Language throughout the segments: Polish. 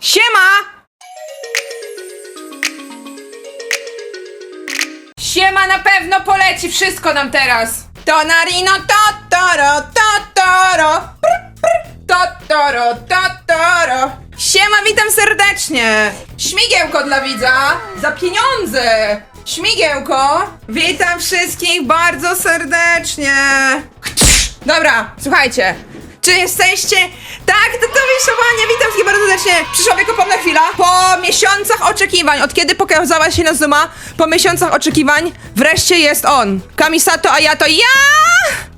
Siema! Siema na pewno poleci wszystko nam teraz. Tonarino totoro totoro Pr, pr, totoro totoro Siema, witam serdecznie. Śmigiełko dla widza za pieniądze. Śmigiełko. Witam wszystkich bardzo serdecznie. Dobra, słuchajcie. Czy jesteście? Tak, to to wiszowanie. Witam wszystkich bardzo serdecznie. Przyszła wiekopomna chwila. Po miesiącach oczekiwań, od kiedy pokazała się na Zuma, po miesiącach oczekiwań, wreszcie jest on. Kamisato, a ja to ja!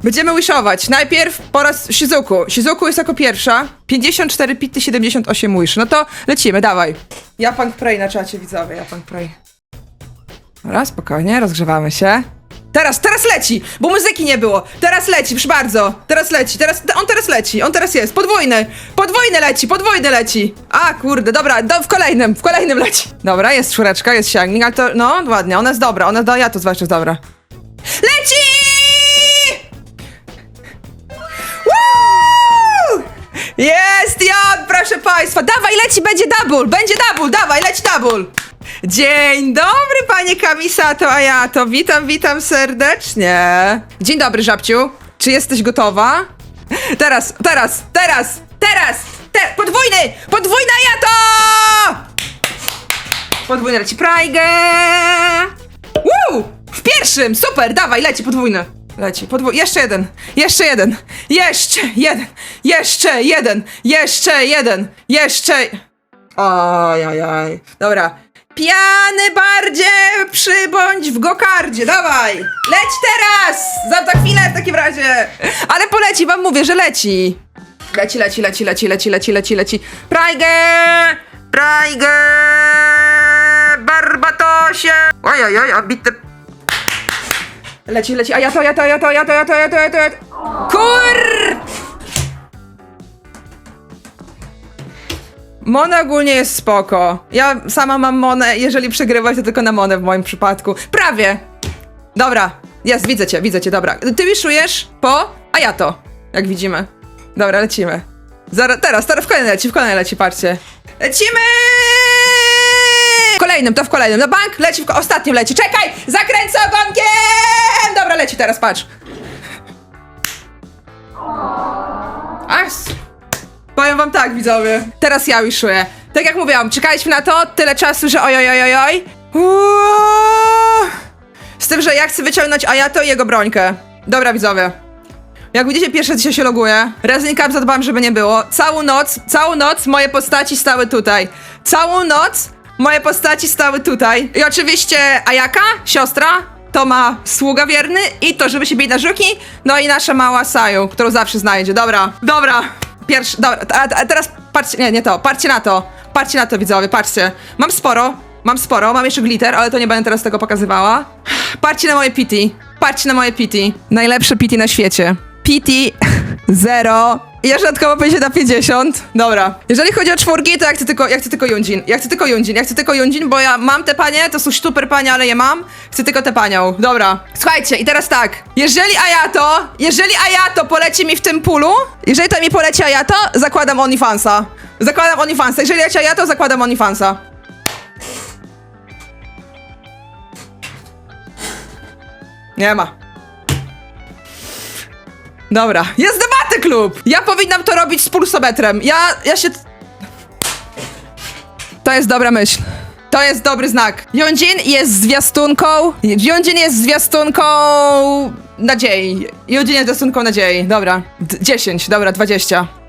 Będziemy wishować. Najpierw po raz Shizuku. Shizuku jest jako pierwsza. 54 pity, 78 wish. No to lecimy, dawaj. Ja punk pray na czacie, widzowie, ja punk pray. Dobra, spokojnie, rozgrzewamy się. Teraz, teraz leci, bo muzyki nie było. Teraz leci, proszę bardzo. Teraz leci, teraz, on teraz leci, on teraz jest. Podwójny, podwójny leci, podwójny leci. A, kurde, dobra, do, w kolejnym, w kolejnym leci. Dobra, jest czwóreczka, jest sięgnik, ale to, no, ładnie, ona jest dobra, ona, do, ja to zwłaszcza jest dobra. Leci! Jest Jan, proszę państwa. Dawaj, leci, będzie double, będzie double, dawaj, leci double. Dzień dobry, panie Kamisato, a ja to witam, witam serdecznie. Dzień dobry, żabciu. Czy jesteś gotowa? Teraz, teraz, teraz, teraz, te, podwójny, podwójna ja to! Podwójny leci Prajgę. Woo! W pierwszym, super, dawaj, leci podwójny. Leci, podwójny, jeszcze jeden, jeszcze jeden, jeszcze jeden, jeszcze jeden, jeszcze jeden, jeszcze... Ojajaj, dobra. Piany bardziej przybądź w gokardzie, dawaj! Leć teraz! Za za chwilę w takim razie! Ale poleci, wam mówię, że leci! Leci, leci, leci, leci, leci, leci, leci, leci. Prajgę! Prajgę! Barbatosie! Oj, oj, oj, obity... Leci, leci, a ja to, ja to, ja to, ja to, ja to, ja to, ja to, ja to. Kur! Mona ogólnie jest spoko. Ja sama mam Monę, jeżeli przegrywać to tylko na Monę w moim przypadku. Prawie! Dobra, jest, widzę cię, widzę cię, dobra. Ty wiszujesz po, a ja to, jak widzimy. Dobra, lecimy. Zaraz, teraz, teraz w kolejny leci, w kolejny leci, patrzcie. Lecimy! Kolejnym, to w kolejnym. Na bank leci, w ostatnim leci. Czekaj! Zakręcę ogonkiem! Dobra, leci teraz, patrz. As. Powiem wam tak, widzowie. Teraz ja wiszuję. Tak jak mówiłam, czekaliśmy na to tyle czasu, że oj, oj, oj, oj, oj. Z tym, że ja chcę wyciągnąć Ayato i jego brońkę. Dobra, widzowie. Jak widzicie, pierwsze dzisiaj się loguje. Resident Cup zadbałem, żeby nie było. Całą noc, całą noc moje postaci stały tutaj. Całą noc moje postaci stały tutaj. I oczywiście Ayaka, siostra, to ma sługa wierny i to, żeby się bić na żuki. No i nasza mała Saju, którą zawsze znajdzie. Dobra, dobra. Pierwszy, dobra, a, a teraz patrzcie, nie, nie to, patrzcie na to. Patrzcie na to, widzowie, patrzcie. Mam sporo, mam sporo, mam jeszcze glitter, ale to nie będę teraz tego pokazywała. Patrzcie na moje pity, patrzcie na moje pity. Najlepsze pity na świecie. Pity 0. Jeszcze dodatkowo 50 na 50. Dobra. Jeżeli chodzi o czwórki, to ja chcę tylko, ja chcę tylko Junjin. Ja chcę tylko Junjin, ja chcę tylko Junjin, bo ja mam te panie, to są super panie, ale je mam. Chcę tylko te panią. Dobra. Słuchajcie, i teraz tak. Jeżeli Ayato, jeżeli Ayato poleci mi w tym pulu, jeżeli to mi poleci Ayato, zakładam OnlyFansa. Zakładam OnlyFansa. Jeżeli leci Ayato, zakładam OnlyFansa. Nie ma. Dobra, jest debaty klub! Ja powinnam to robić z pulsometrem. Ja, ja się... To jest dobra myśl. To jest dobry znak. Yonjin jest zwiastunką... Yonjin jest zwiastunką... nadziei. Yonjin jest zwiastunką nadziei. Dobra. D 10, dobra, 20.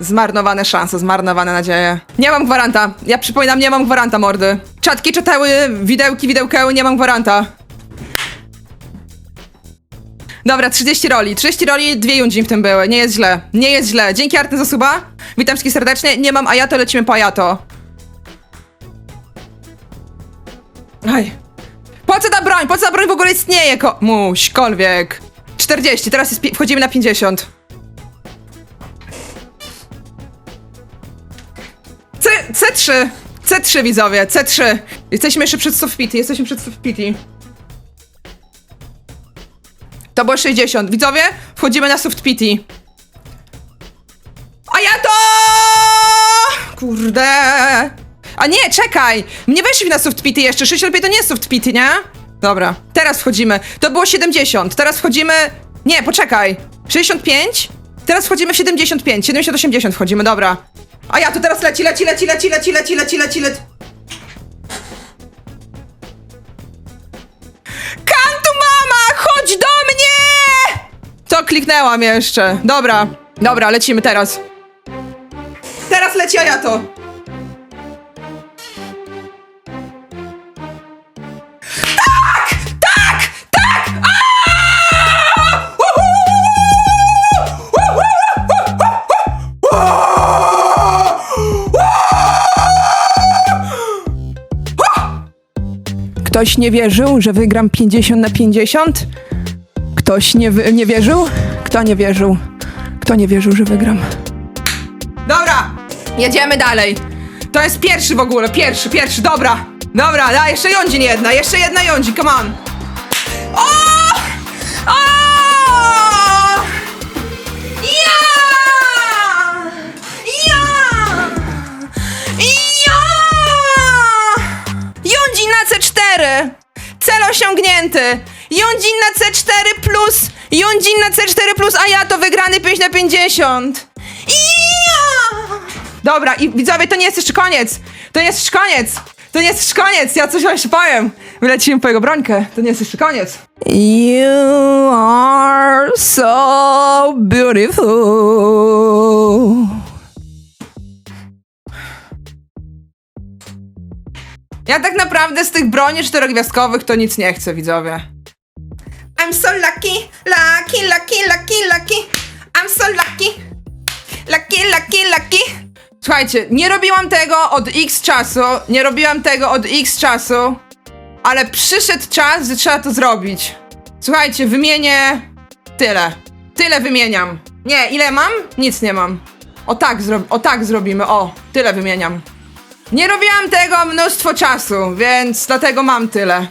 Zmarnowane szanse, zmarnowane nadzieje. Nie mam gwaranta. Ja przypominam, nie mam gwaranta, mordy. Czatki czytały, widełki, widełkeły, nie mam gwaranta. Dobra, 30 roli. 30 roli, dwie Junjin w tym były. Nie jest źle. Nie jest źle. Dzięki Arty za suba. Witam wszystkich serdecznie. Nie mam Ayato, lecimy po Ayato. Aj. Po co ta broń? Po co ta broń w ogóle istnieje? Ko Muśkolwiek. 40, teraz jest wchodzimy na 50. C3! C3 widzowie, C3. Jesteśmy jeszcze przed Softpity, jesteśmy przed Softpity. To było 60. Widzowie, Wchodzimy na soft pity. A ja to! Kurde. A nie, czekaj! Nie weszli na soft pity jeszcze. 65 to nie jest soft pity, nie? Dobra, teraz wchodzimy. To było 70. Teraz wchodzimy. Nie, poczekaj. 65? Teraz wchodzimy w 75. 70-80 wchodzimy, dobra. A ja to teraz leci, leci, leci, leci, leci, leci, leci, leci, leci. Kantu mama, chodź do mnie! To kliknęłam jeszcze. Dobra, dobra, lecimy teraz. Teraz leci Ajato. Ktoś nie wierzył, że wygram 50 na 50? Ktoś nie, wy- nie wierzył? Kto nie wierzył? Kto nie wierzył, że wygram? Dobra, jedziemy dalej. To jest pierwszy w ogóle, pierwszy, pierwszy, dobra. Dobra, da, jeszcze Jądzin jedna, jeszcze jedna Jądzin, come on. C4! Cel osiągnięty! Jądzin na C4 plus! Jądzin na C4 plus, a ja to wygrany 5 na 50! Ja! Dobra, i widzowie, to nie jest jeszcze koniec! To nie jest jeszcze koniec! To nie jest jeszcze koniec! Ja coś wam jeszcze powiem! Wylecimy po jego brońkę. To nie jest jeszcze koniec. You are so beautiful. Ja tak naprawdę z tych broni czterogwiazdkowych to nic nie chcę, widzowie. I'm so lucky, lucky, lucky, lucky, lucky. I'm so lucky, lucky, lucky, lucky. Słuchajcie, nie robiłam tego od x czasu, nie robiłam tego od x czasu, ale przyszedł czas, że trzeba to zrobić. Słuchajcie, wymienię tyle. Tyle wymieniam. Nie, ile mam? Nic nie mam. O tak, zro- o tak zrobimy, o, tyle wymieniam. Nie robiłam tego mnóstwo czasu, więc dlatego mam tyle.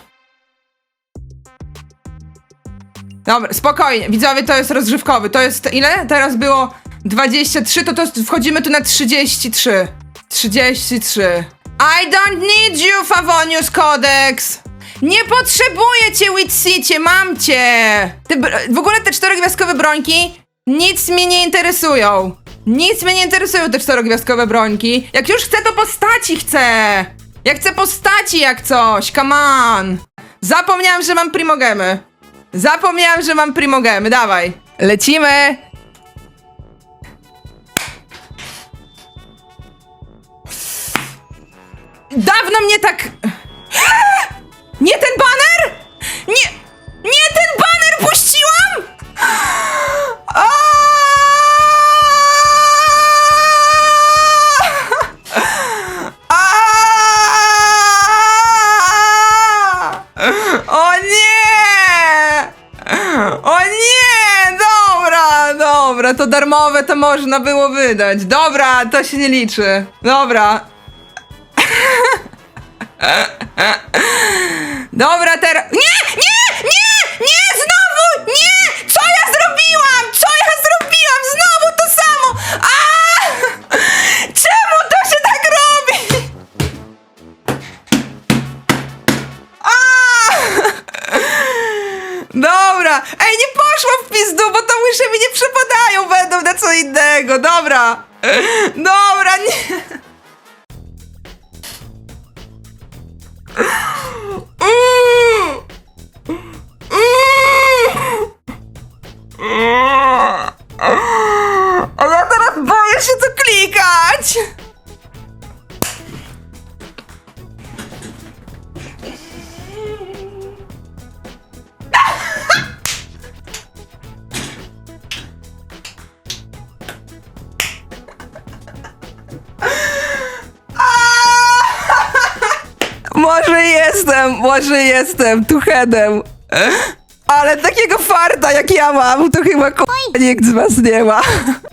Dobra, spokojnie. Widzowie, to jest rozgrzewkowy. To jest ile? Teraz było 23, to, to wchodzimy tu na 33. 33. I don't need you, Favonius Codex! Nie potrzebuję cię, Witsicie, mam cię! Ty, w ogóle te czterogwiazdkowe brońki nic mnie nie interesują. Nic mnie nie interesują te czterogwiazdkowe brońki. Jak już chcę, to postaci chcę! Ja chcę postaci jak coś, come on! Zapomniałam, że mam primogemy. Zapomniałam, że mam primogemy, dawaj. Lecimy! Dawno mnie tak... Nie ten baner? Nie... Nie ten baner darmowe to można było wydać. Dobra, to się nie liczy. Dobra. Dobra, teraz. Nie! Nie! Nie! Nie! Znowu! Nie! Co ja zrobiłam? Co ja zrobiłam? Znowu to samo! A! Czemu to się tak robi? A! Dobra! Ej, nie poszło w pizdu, bo to myszy mi nie przepadają, będą na co innego. Dobra! Dobra, nie! Mm! Mm! A ja teraz boję się tu klikać! Może jestem, może jestem tuchedem. Ale takiego farta jak ja mam, to chyba k- nikt z was nie ma.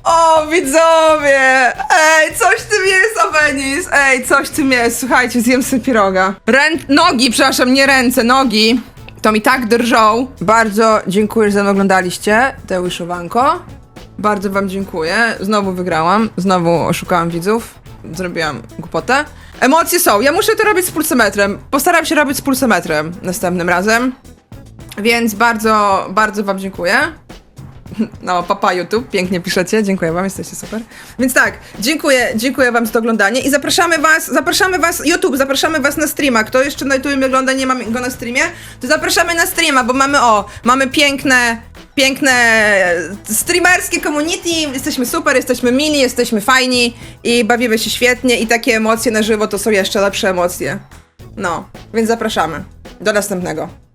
O, widzowie! Ej, coś w tym jest, Avenis! Ej, coś w tym jest. Słuchajcie, zjem sobie piroga. Rę... Nogi, przepraszam, nie ręce, nogi. to mi tak drżą. Bardzo dziękuję, że ze oglądaliście tę wyszowanko. Bardzo wam dziękuję. Znowu wygrałam, znowu oszukałam widzów. Zrobiłam głupotę. Emocje są. Ja muszę to robić z pulsometrem. Postaram się robić z pulsometrem następnym razem. Więc bardzo, bardzo wam dziękuję. No, papa YouTube, pięknie piszecie, dziękuję wam, jesteście super. Więc tak, dziękuję, dziękuję wam za to oglądanie i zapraszamy was, zapraszamy was, YouTube, zapraszamy was na streama. Kto jeszcze na YouTube ogląda, nie ma go na streamie, to zapraszamy na streama, bo mamy, o, mamy piękne, piękne streamerskie community, jesteśmy super, jesteśmy mili, jesteśmy fajni i bawimy się świetnie i takie emocje na żywo to są jeszcze lepsze emocje. No, więc zapraszamy. Do następnego.